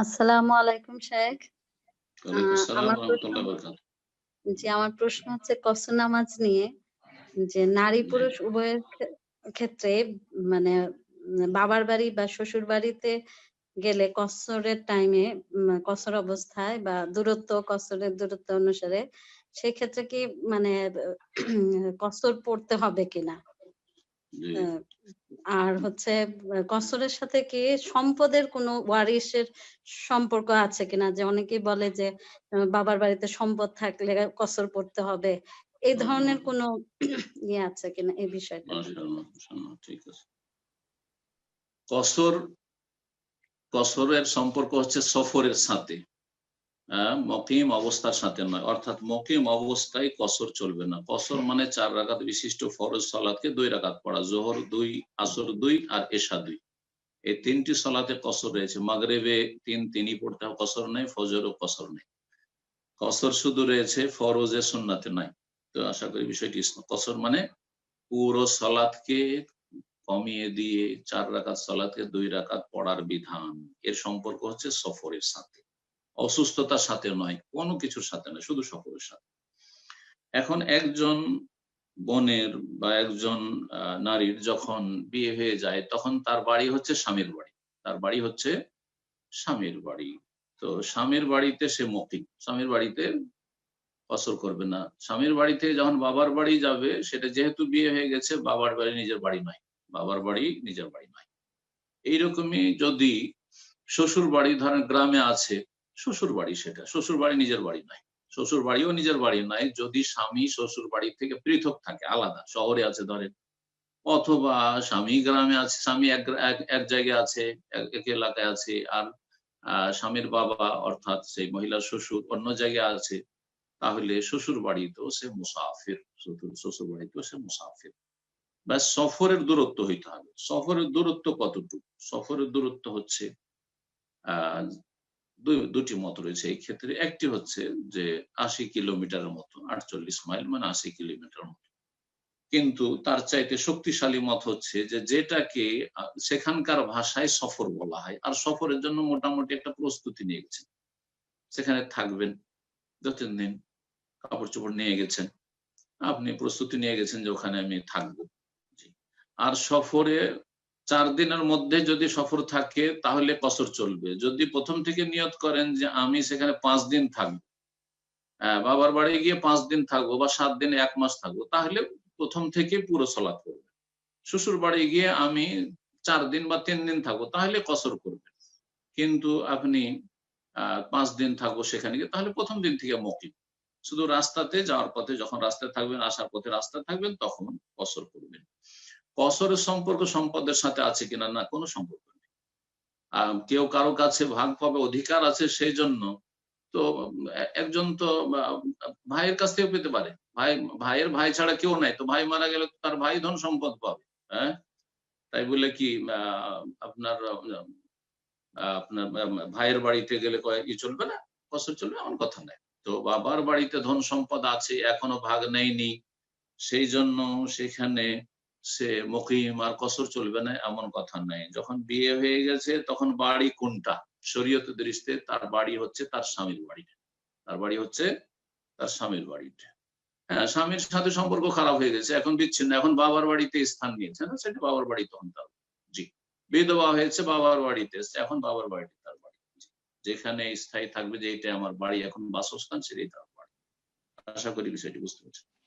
আসসালামু আলাইকুম শেখ। জি, আমার প্রশ্ন হচ্ছে কসর নামাজ নিয়ে যে নারী পুরুষ উভয়ের ক্ষেত্রে মানে বাবার বাড়ি বা শ্বশুর বাড়িতে গেলে কসরের টাইমে কসর অবস্থায় বা দূরত্ব কসরের দূরত্ব অনুসারে সেক্ষেত্রে কি মানে কসর পড়তে হবে কিনা? আর হচ্ছে কসরের সাথে কি সম্পদের কোনো ওয়ারিশের সম্পর্ক আছে কিনা? যে অনেকেই বলে যে বাবার বাড়িতে সম্পদ থাকলে কসর পড়তে হবে। এই ধরনের। কোনো ইয়ে আছে কিনা এই বিষয়টা ঠিক আছে। কসর কসরের সম্পর্ক হচ্ছে সফরের সাথে। মকিম অবস্থার সাথে নয়। অর্থাৎ মকিম অবস্থায় কসর চলবে না। কসর মানে চার রাকাত বিশিষ্ট ফরজ সালাতকে ২ রাকাত পড়া। জোহর দুই আসর দুই আর এশা ২। এই ৩ টি সালাতে কসর রয়েছে। মাগরিবে ৩, ৩ই পড়তে কসর নেই, ফজরেও কসর নেই। কসর শুধু রয়েছে ফরজে সুন্নাতে নাই। তো আশা করি বিষয়টি কসর মানে পুরো সালাতকে কমিয়ে দিয়ে ৪ রাকাত সালাতকে ২ রাকাত পড়ার বিধান। এর সম্পর্ক হচ্ছে সফরের সাথে। অসুস্থতার সাথে নয়, কোনো কিছুর সাথে নয়, শুধু সফরের সাথে। এখন একজন বোনের বা একজন নারীর যখন বিয়ে হয়ে যায় তখন তার বাড়ি হচ্ছে স্বামীর বাড়ি। তার বাড়ি হচ্ছে স্বামীর বাড়ি। তো স্বামীর বাড়িতে সে মকিম। স্বামীর বাড়িতে কসর করবে না। স্বামীর বাড়িতে যখন বাবার বাড়ি যাবে সেটা যেহেতু বিয়ে হয়ে গেছে বাবার বাড়ি নিজের বাড়ি নয়। বাবার বাড়ি নিজের বাড়ি নয়। এইরকমই যদি শ্বশুর বাড়ি ধরেন গ্রামে আছে, শ্বশুর বাড়ি সেটা। শ্বশুর বাড়ি নিজের বাড়ি নয়। শ্বশুর বাড়িও নিজের বাড়ি নয় যদি স্বামী শ্বশুর বাড়ি থেকে পৃথক থাকে আলাদা, শহরে আছে ধরেন। অথবা স্বামী গ্রামে আছে, স্বামী এক এক জায়গায় আছে, এক এলাকায় আছে। আর স্বামীর বাবা অর্থাৎ সেই মহিলার শ্বশুর অন্য জায়গায় আছে। তাহলে শ্বশুর বাড়িতেও সে মুসাফির। শ্বশুর বাড়িতেও সে মুসাফির। ব্যাস সফরের দূরত্ব হইতে হবে। সফরের দূরত্ব কতটুকু? সফরের দূরত্ব হচ্ছে আ দু ২ টি মত রয়েছে এই ক্ষেত্রে। একটি হচ্ছে যে ৮০ কিলোমিটারের মতো, ৪৮ মাইল মানে ৮০ কিলোমিটার মতো। কিন্তু তার চাইতে শক্তিশালী মত হচ্ছে যে যেটাকে সেখানকার ভাষায় সফর বলা হয়। আর সফরের জন্য মোটামুটি একটা প্রস্তুতি নিয়ে গেছেন। সেখানে থাকবেন ২-৩ দিন। কাপড়-চোপড় নিয়ে গেছেন। আপনি প্রস্তুতি নিয়ে গেছেন যে ওখানে আমি থাকব। আর সফরে ৪ দিনের মধ্যে যদি সফর থাকে তাহলে কসর চলবে। যদি প্রথম থেকে নিয়ত করেন যে আমি সেখানে পাঁচ দিন থাকব। অ্যা বাবার বাড়ি গিয়ে পাঁচ দিন থাকব বা ৭ দিন ১ মাস থাকব তাহলে প্রথম থেকে পুরো সালাত করবে শ্বশুর বাড়ি গিয়ে আমি চার দিন বা তিন দিন থাকব তাহলে কসর করবে কিন্তু আপনি ৫ দিন থাকব সেখানে গিয়ে তাহলে প্রথম দিন থেকে মকিম। শুধু রাস্তাতে যাওয়ার পথে যখন রাস্তায় থাকবেন, আসার পথে রাস্তায় থাকবেন তখন কসর করবেন। কসরের সম্পর্ক সম্পদের সাথে আছে কিনা? না, কোনো সম্পর্ক নেই। কেউ কারও কাছে ভাগ পাবে, অধিকার আছে সেই জন্য তো একজন তো ভাইয়ের কাছ থেকেও পেতে পারে। ভাই, ভাইয়ের ভাই ছাড়া কেউ নাই। তো ভাই মারা গেলে তার ভাই ধন সম্পদ পাবে। হ্যাঁ? তাই বলে কি আপনার আপনার ভাইয়ের বাড়িতে গেলে ই চলবে না? কসর চলবে, এমন কথা নাই। তো বাবার বাড়িতে ধন সম্পদ আছে, এখনও ভাগ নেয়নি। সেই জন্য সেখানে সে মকিম আর কসর চলবে না এমন কথা নাই। যখন বিয়ে হয়ে গেছে তখন বাড়ি কোনটা? শরীয়তের দৃষ্টিতে তার বাড়ি হচ্ছে তার স্বামীর বাড়ি। তার বাড়ি হচ্ছে তার স্বামীর বাড়িটা। হ্যাঁ, স্বামীর সাথে সম্পর্ক খারাপ হয়ে গেছে। এখন বিচ্ছিন্ন। এখন বাবার বাড়িতে স্থান নিয়েছে না সেটা বাবার বাড়ি তখন তার। জি। বিধবা হয়েছে বাবার বাড়িতে এসছে। এখন বাবার বাড়িতে তার বাড়ি। যেখানে স্থায়ী থাকবে যে এটা আমার বাড়ি এখন বাসস্থান সেটাই তার বাড়ি। আশা করি বিষয়টি বুঝতে পেরেছেন।